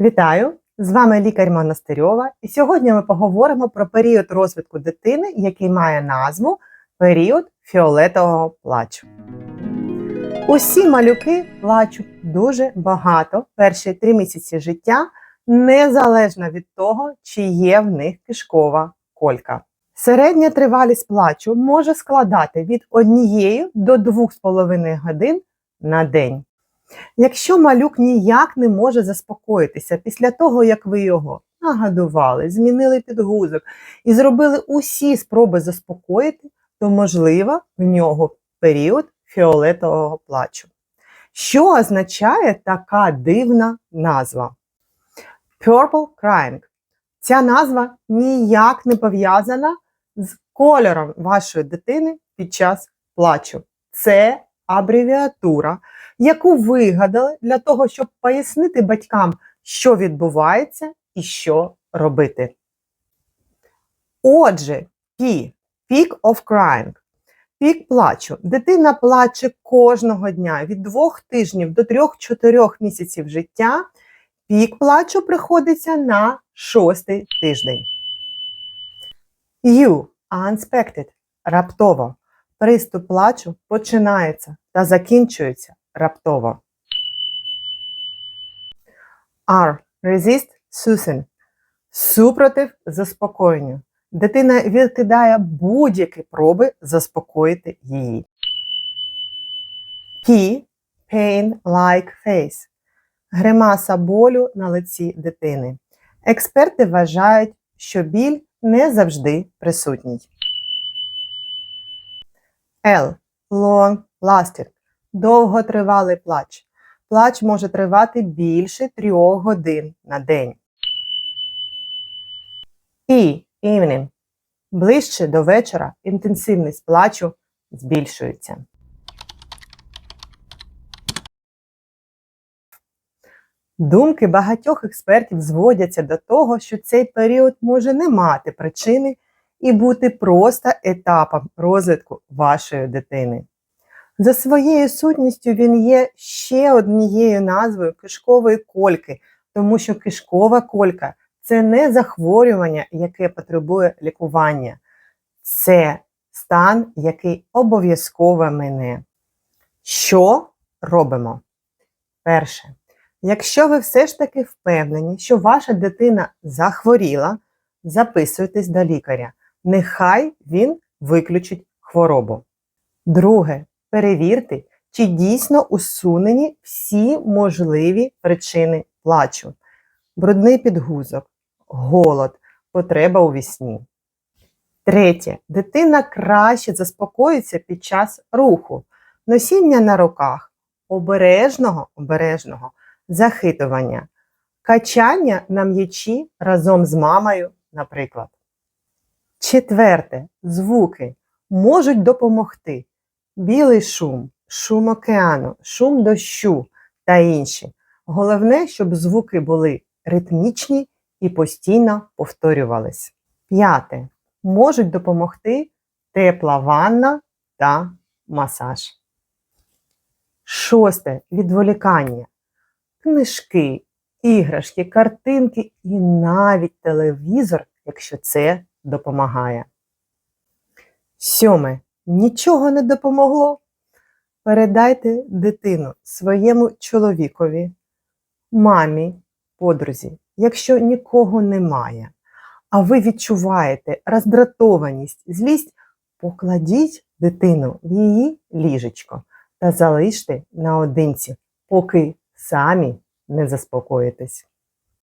Вітаю! З вами лікар Монастирьова, і сьогодні ми поговоримо про період розвитку дитини, який має назву період фіолетового плачу. Усі малюки плачуть дуже багато перші три місяці життя, незалежно від того, чи є в них кишкова колька. Середня тривалість плачу може складати від 1 до 2,5 годин на день. Якщо малюк ніяк не може заспокоїтися після того, як ви його нагадували, змінили підгузок і зробили усі спроби заспокоїти, то можливо в нього період фіолетового плачу. Що означає така дивна назва? Purple crying. Ця назва ніяк не пов'язана з кольором вашої дитини під час плачу. Це абревіатура, яку вигадали для того, щоб пояснити батькам, що відбувається і що робити. Отже, P – Peak of Crying. Пік плачу. Дитина плаче кожного дня від двох тижнів до трьох-чотирьох місяців життя. Пік плачу приходиться на шостий тиждень. U – Unexpected – раптово. Приступ плачу починається та закінчується раптово. R. Resist soothing. Супротив заспокоєнню. Дитина відкидає будь-які проби заспокоїти її. P. Pain-like face. Гримаса болю на лиці дитини. Експерти вважають, що біль не завжди присутній. L. Long lasting. Довготривалий плач. Плач може тривати більше трьох годин на день. І evening. Ближче до вечора інтенсивність плачу збільшується. Думки багатьох експертів зводяться до того, що цей період може не мати причини і бути просто етапом розвитку вашої дитини. За своєю сутністю він є ще однією назвою кишкової кольки, тому що кишкова колька це не захворювання, яке потребує лікування, це стан, який обов'язково мене. Що робимо? Перше, якщо ви все ж таки впевнені, що ваша дитина захворіла, записуйтесь до лікаря. Нехай він виключить хворобу. Друге, перевірте, чи дійсно усунені всі можливі причини плачу. Брудний підгузок, голод, потреба у вісні. Третє. Дитина краще заспокоїться під час руху, носіння на руках, обережного, обережного захитування, качання на м'ячі разом з мамою, наприклад. Четверте. Звуки можуть допомогти. Білий шум, шум океану, шум дощу та інші. Головне, щоб звуки були ритмічні і постійно повторювались. П'яте. Можуть допомогти тепла ванна та масаж. Шосте. Відволікання. Книжки, іграшки, картинки і навіть телевізор, якщо це допомагає. Сьоме. Нічого не допомогло. Передайте дитину своєму чоловікові, мамі, подрузі, якщо нікого немає, а ви відчуваєте роздратованість, злість, покладіть дитину в її ліжечко та залиште наодинці, поки самі не заспокоїтесь.